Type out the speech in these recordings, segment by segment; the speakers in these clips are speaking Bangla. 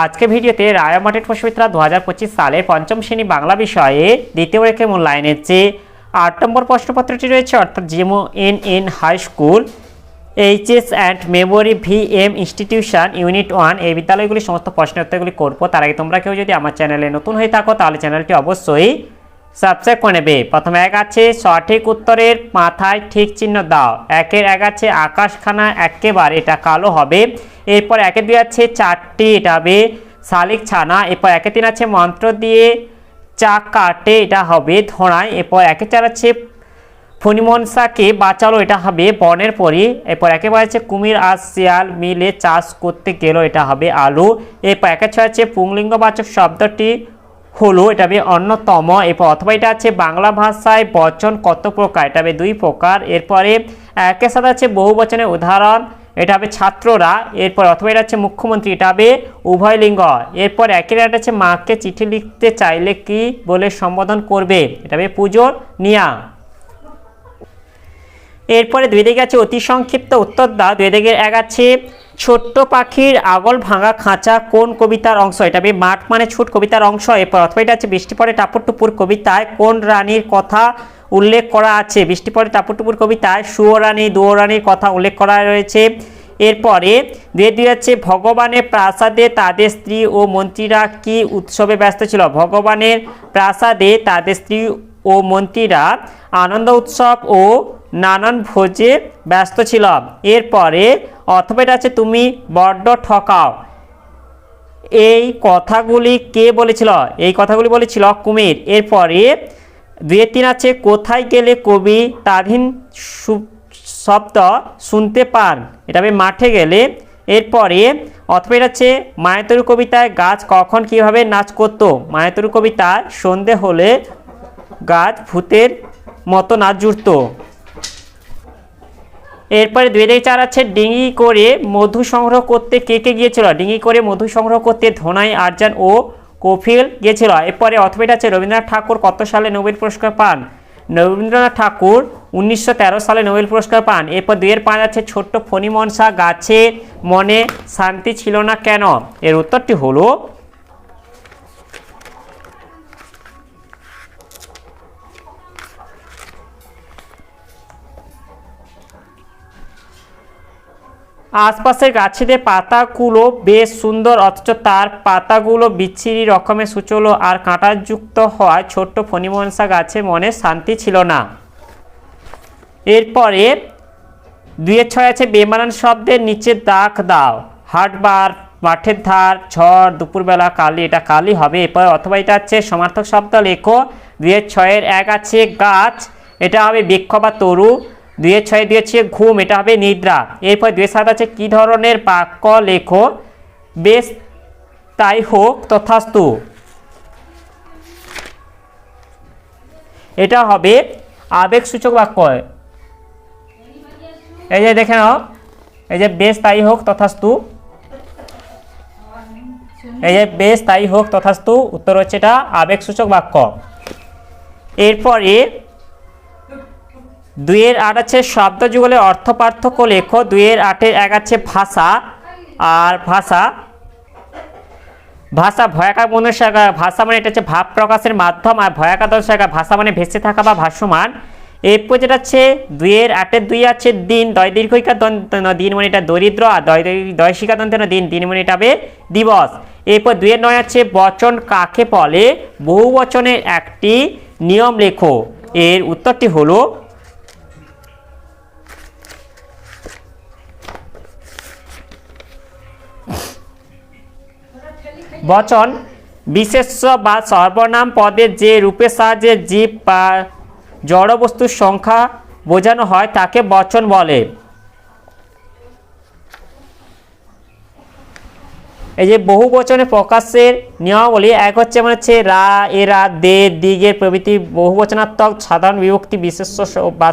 আজকে ভিডিওতে রায় মার্টেট পশুমিত্রা দু হাজার পঁচিশ সালের পঞ্চম শ্রেণি বাংলা বিষয়ে দ্বিতীয় রেখে মূল্যায়নের যে আট নম্বর প্রশ্নপত্রটি রয়েছে, অর্থাৎ জিমো N N high school, HS and memory V M institution unit one এই বিদ্যালয়গুলি সমস্ত প্রশ্ন উত্তরগুলি করব। তার আগে তোমরা কেউ যদি আমার চ্যানেলে নতুন হয়ে থাকো, তাহলে চ্যানেলটি অবশ্যই করে নেবে। প্রথমে এক আছে, সঠিক উত্তরের মাথায় ঠিক চিহ্ন দাও। একের এক আছে, আকাশখানা একেবারে এটা কালো হবে। এরপর একে দুই আছে, চারটি এটা হবে শালিক ছানা। এরপর একে তিন আছে, মন্ত্র দিয়ে চাক কাটে এটা হবে ধোঁড়ায়। এরপর একে চার আছে ফণিমনসাকে বাঁচালো এটা হবে বনের পরি। এরপর একেবারে আছে, কুমির আর শিয়াল মিলে চাষ করতে গেল এটা হবে আলু। এরপর একে ছয় আছে, পুংলিঙ্গবাচক শব্দটি হলো, এটা অন্যতম। এরপর অথবা এটা আছে বাংলা ভাষায় বচন কত প্রকার? এটা দুই প্রকার। এরপরে একের সাথে আছে বহু বচনের উদাহরণ। এটা হবে ছাত্ররা। এরপর অথবা এটা হচ্ছে মুখ্যমন্ত্রী। এটা হবে উভয় লিঙ্গ। এরপর একের একটা আছে মাকে চিঠি লিখতে চাইলে কি বলে সম্বোধন করবে? এটা হবে পুজো নিয়া। এরপরে দুই দিকে আছে অতি সংক্ষিপ্ত উত্তর দাও দুই দিকে এক আছে ছোট্ট পাখির আগল ভাঙা খাঁচা কোন কবিতার অংশ? এটা হবে মাঠ মানে ছোট কবিতার অংশ, এরপর অথবা এটা আছে বৃষ্টি পরে টাপুর টুপুর কবিতায় কোন রানীর কথা উল্লেখ করা আছে? বৃষ্টি পরে টাপুর টুপুর কবিতায় সুয়রানী দুয়রানীর কথা উল্লেখ করা রয়েছে। এরপরে দুই দুই আছে ভগবানের প্রাসাদে তাদের স্ত্রী ও মন্ত্রীরা কি উৎসবে ব্যস্ত ছিল? ভগবানের প্রাসাদে তাদের স্ত্রী ও মন্ত্রীরা আনন্দ উৎসব ও নানান ভোজে ব্যস্ত ছিল। এরপরে অথবা এটা আছে তুমি বড্ড ঠকাও। এই কথাগুলি কে বলেছিল? এই কথাগুলি বলেছিল কুমির। এরপরে দুয়ে তিন আছে, কোথায় গেলে কবি সু- শব্দ শুনতে পান? এটা হবে মাঠে গেলে। এরপরে, অথবা এটা হচ্ছে মায়াতরু কবিতায় গাছ কখন কীভাবে নাচ করতো? মায়াতরু কবিতায় সন্ধে হলে গাছ ভূতের মতো নাচ জুড়তো। এরপরে দুই থেকে চার আছে ডিঙি করে মধু সংগ্রহ করতে কে কে গিয়েছিল? ডিঙি করে মধু সংগ্রহ করতে ধনাই, আরজান ও কফিল গিয়েছিল। এরপরে অথবা আছে রবীন্দ্রনাথ ঠাকুর কত সালে নোবেল পুরস্কার পান? রবীন্দ্রনাথ ঠাকুর উনিশশো তেরো সালে নোবেল পুরস্কার পান। এরপর দুইয়ের পাঁচ আছে ছোট্ট ফণিমনসা, গাছে মনে শান্তি ছিল না কেন? এর উত্তরটি হলো আশপাশের গাছেদের পাতাগুলো বেশ সুন্দর, অথচ তার পাতাগুলো বিচ্ছিরি রকমের সুচলো আর কাঁটাযুক্ত হওয়ায় ছোট্ট ফণিমনসা গাছে মনে শান্তি ছিল না। এরপরে দুয়ের ছয় আছে বেমানান শব্দের নিচে দাগ দাও। হাটবার, মাঠের ধার, ঝড়, দুপুরবেলা কালি, এটা কালি হবে। এরপর অথবা এটা হচ্ছে সমার্থক শব্দ লেখো। দুয়ের ছয়ের এক আছে গাছ, এটা হবে বৃক্ষ বা তরু। দুয়ের ছয় দুই হচ্ছে ঘুম, এটা হবে নিদ্রা। এরপর দুয়ের সাত আছে, কী ধরনের বাক্য লেখো? বেশ, তাই হোক, তথাস্তু। এটা হবে আবেগসূচক বাক্য। এই যে দেখে নাও, এই যে বেশ, তাই হোক, তথাস্তু। এই যে বেশ, তাই হোক, তথাস্তু, উত্তর হচ্ছে এটা আবেগসূচক বাক্য। এরপরে দুইয়ের আট আছে শব্দ যুগলের অর্থ পার্থক্য লেখো। দুইয়ের আটের এক আছে ভাষা, আর ভাষা ভাষা ভয়াকার শাখা ভাষা মানে এটা হচ্ছে ভাব প্রকাশের মাধ্যম, আর ভয়াকার শাখা ভাষা মানে ভেসে থাকা বা ভাষ্যমান এরপর যেটা আছে দুইয়ের আটের দুই আছে দিন দয় দীর্ঘিকা দন্ত দিন মানে এটা দরিদ্র, আর দয় দয়- দন্তের দিন দিন মানে এটা হবে দিবস। এরপর দুইয়ের নয় আছে বচন কাকে বলে? বহু বচনের একটি নিয়ম লেখো। এর উত্তরটি হলো বচন, বিশেষ্য বা সর্বনাম পদের যে রূপের সাহায্যে জীব বা জড়বস্তুর সংখ্যা বোঝানো হয়, তাকে বচন বলে। এই যে বহু বচনের প্রকাশের নিয়মাবলী, এক হচ্ছে মানে হচ্ছে রা এরা দে, দিগের প্রভৃতি বহু বচনাত্মক সাধারণ বিভক্তি, বিশেষ্য স- বা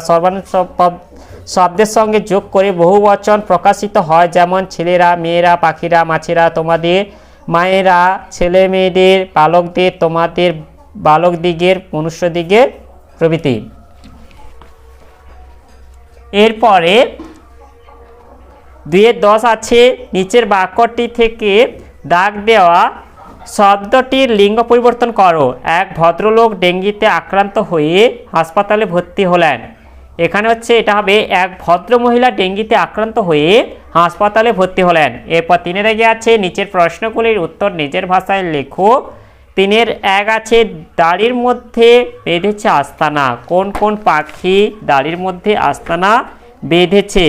পদ- শব্দের সঙ্গে যোগ করে বহু বচন প্রকাশিত হয়, যেমন ছেলেরা, মেয়েরা, পাখিরা, মাছেরা, তোমাদের মায়েরা ছেলে মেয়েদের বালকদের তোমাদের বালক দিগের মনুষ্য দিগের প্রভৃতি। এরপরে দুইয়ের দশ আছে, নিচের বাক্যটি থেকে দাগ দেওয়া, শব্দটির লিঙ্গ পরিবর্তন করো। এক ভদ্রলোক ডেঙ্গিতে আক্রান্ত হয়ে হাসপাতালে ভর্তি হলেন। এখানে হচ্ছে এটা হবে এক ভদ্র মহিলা ডেঙ্গিতে আক্রান্ত হয়ে হাসপাতালে ভর্তি হলেন। এরপর তিনের আগে আছে নিচের প্রশ্নগুলির উত্তর নিজের ভাষায় লেখো। তিনের এক আছে দাড়ির মধ্যে বেঁধেছে আস্তানা। কোন কোন পাখি দাড়ির মধ্যে আস্তানা বেঁধেছে?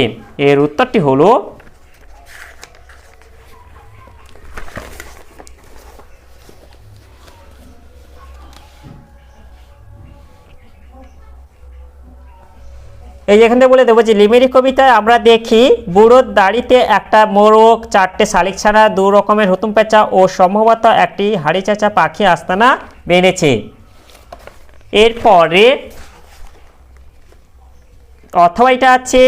এর উত্তরটি হলো এই যেখান থেকে বলে দেবো যে লিমেরি কবিতায় আমরা দেখি বুড়োর দাড়িতে একটা মোরগ, চারটে শালিক ছাড়া দু রকমের হুতুম পেঁচা ও সম্ভবত একটি হাড়ি চাচা পাখি আস্তানা বেঁধেছে। এরপরে অথবা এটা আছে,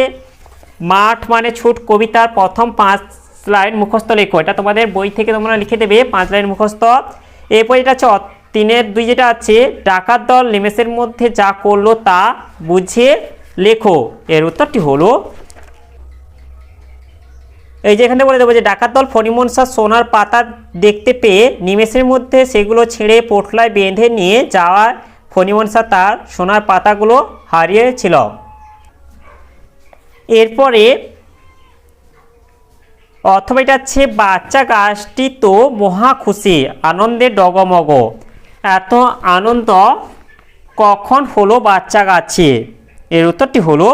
মাঠ মানে ছুট কবিতার প্রথম পাঁচ লাইন মুখস্থ লেখো। এটা তোমাদের বই থেকে তোমরা লিখে দেবে, পাঁচ লাইন মুখস্থ। এরপর এটা হচ্ছে তিনের দুই যেটা আছে, ডাকাত দল নিমেষের মধ্যে যা করল তা বুঝে লেখো। এর উত্তরটি হলো, এই যে এখানে বলে দেবো যে ডাকাত দল ফণিমনসা সোনার পাতা দেখতে পেয়ে নিমেষের মধ্যে সেগুলো ছেড়ে পোটলায় বেঁধে নিয়ে যাওয়া ফণিমনসা তার সোনার পাতাগুলো হারিয়েছিল। এরপরে অথবা এটা হচ্ছে বাচ্চা গাছটি তো মহা খুশি আনন্দে ডগমগ। এত আনন্দ কখন হলো বাচ্চা গাছে? এর উত্তরটি হলো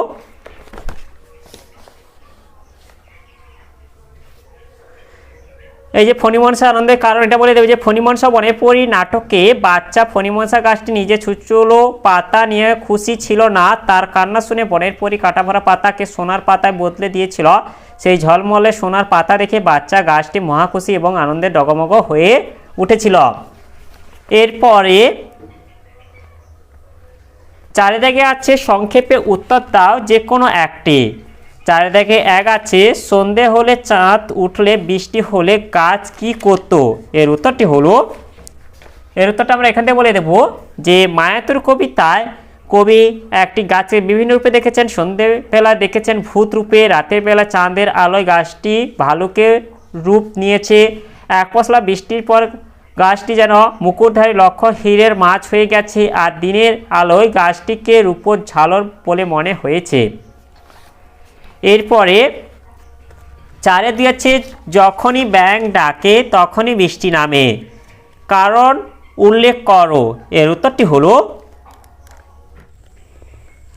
এই যে ফণিমনসা আনন্দের কারণ, এটা বলে দেবে যে ফণিমনসা বনে পরি নাটকে বাচ্চা ফণিমনসা গাছটি নিজে ছুচলো, পাতা নিয়ে খুশি ছিল না, তার কান্না শুনে বনের পরি কাটাভরা পাতাকে সোনার পাতায় বদলে দিয়েছিল। সেই ঝলমলে সোনার পাতা দেখে বাচ্চা গাছটি মহাখুশি এবং আনন্দে ডগমগ হয়ে উঠেছিল। এরপরে চারিদিকে আছে সংক্ষেপে উত্তর দাও যে কোনো একটি। চারিদিকে এক আছে, সন্ধে হলে চাঁদ, উঠলে বৃষ্টি হলে গাছ, কি করতো? এর উত্তরটি হলো, এর উত্তরটা আমরা এখান থেকে বলে দেবো যে মায়াতুর কবিতায় কবি একটি গাছে বিভিন্ন রূপে দেখেছেন সন্ধেবেলা দেখেছেন, ভূত রূপে, রাতের বেলা চাঁদের আলোয় গাছটি ভালুকের রূপ নিয়েছে। এক পশলা বৃষ্টির পর গাছটি যেন মুকুটধারী লক্ষ্য হীরের মাছ হয়ে গেছে আর দিনের আলোয় গাছটিকে রূপোর ঝালর বলে মনে হয়েছে। এরপরে চারে দিয়েছে, যখনই ব্যাং ডাকে তখনই বৃষ্টি নামে। কারণ উল্লেখ করো। এর উত্তরটি হলো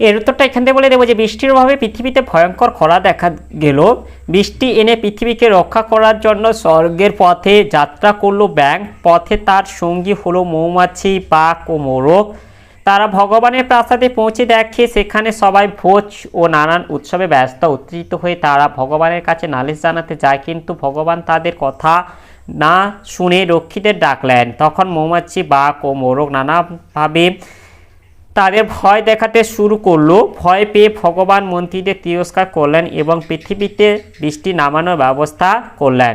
এর উত্তরটা এখান থেকে বলে দেবো যে বৃষ্টির অভাবে পৃথিবীতে ভয়ঙ্কর খরা দেখা গেল। বৃষ্টি এনে পৃথিবীকে রক্ষা করার জন্য স্বর্গের পথে যাত্রা করল ব্যাং পথে তার সঙ্গী হলো মৌমাছি পাক ও মোরগ। তারা ভগবানের প্রাসাদে পৌঁছে দেখে সেখানে সবাই ভোজ ও নানান উৎসবে ব্যস্ত। উত্তেজিত হয়ে তারা ভগবানের কাছে নালিশ জানাতে যায়, কিন্তু ভগবান তাদের কথা না শুনে রক্ষীদের ডাকলেন। তখন মৌমাছি, বাঘ ও মোরগ নানাভাবে তাদের ভয় দেখাতে শুরু করল। ভয় পেয়ে ভগবান মন্ত্রীদের তিরস্কার করলেন এবং পৃথিবীতে বৃষ্টি নামানোর ব্যবস্থা করলেন।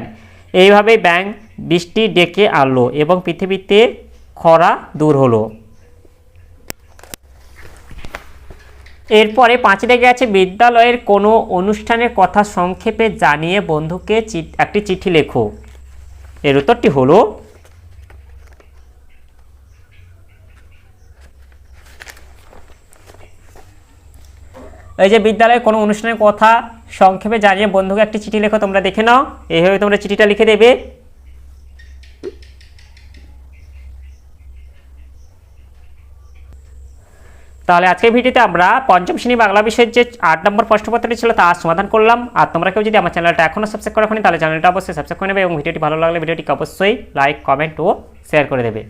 এইভাবে ব্যাং বৃষ্টি ডেকে আনলো এবং পৃথিবীতে খরা দূর হলো। এরপরে পাঁচ রেখে আছে বিদ্যালয়ের কোনো অনুষ্ঠানের কথা সংক্ষেপে জানিয়ে বন্ধুকে একটি চিঠি লেখো। এর উত্তরটি হলো এই যে বিদ্যালয়ে কোনো অনুষ্ঠানের কথা সংক্ষেপে জানিয়ে বন্ধুকে একটি চিঠি লেখো, তোমরা দেখে নাও। এইভাবে তোমরা চিঠিটা লিখে দেবে। তাহলে আজকের ভিডিওতে আমরা পঞ্চম শ্রেণি বাংলা বিষয়ের যে আট নম্বর প্রশ্নপত্রটি ছিল তার সমাধান করলাম। আর তোমরা কেউ যদি আমার চ্যানেলটা এখনও সাবস্ক্রাইব করা তাহলে চ্যানেলটা অবশ্যই সাবস্ক্রাইব করে নেবে এবং ভিডিওটি ভালো লাগলে ভিডিওটিকে অবশ্যই লাইক কমেন্ট ও শেয়ার করে দেবে।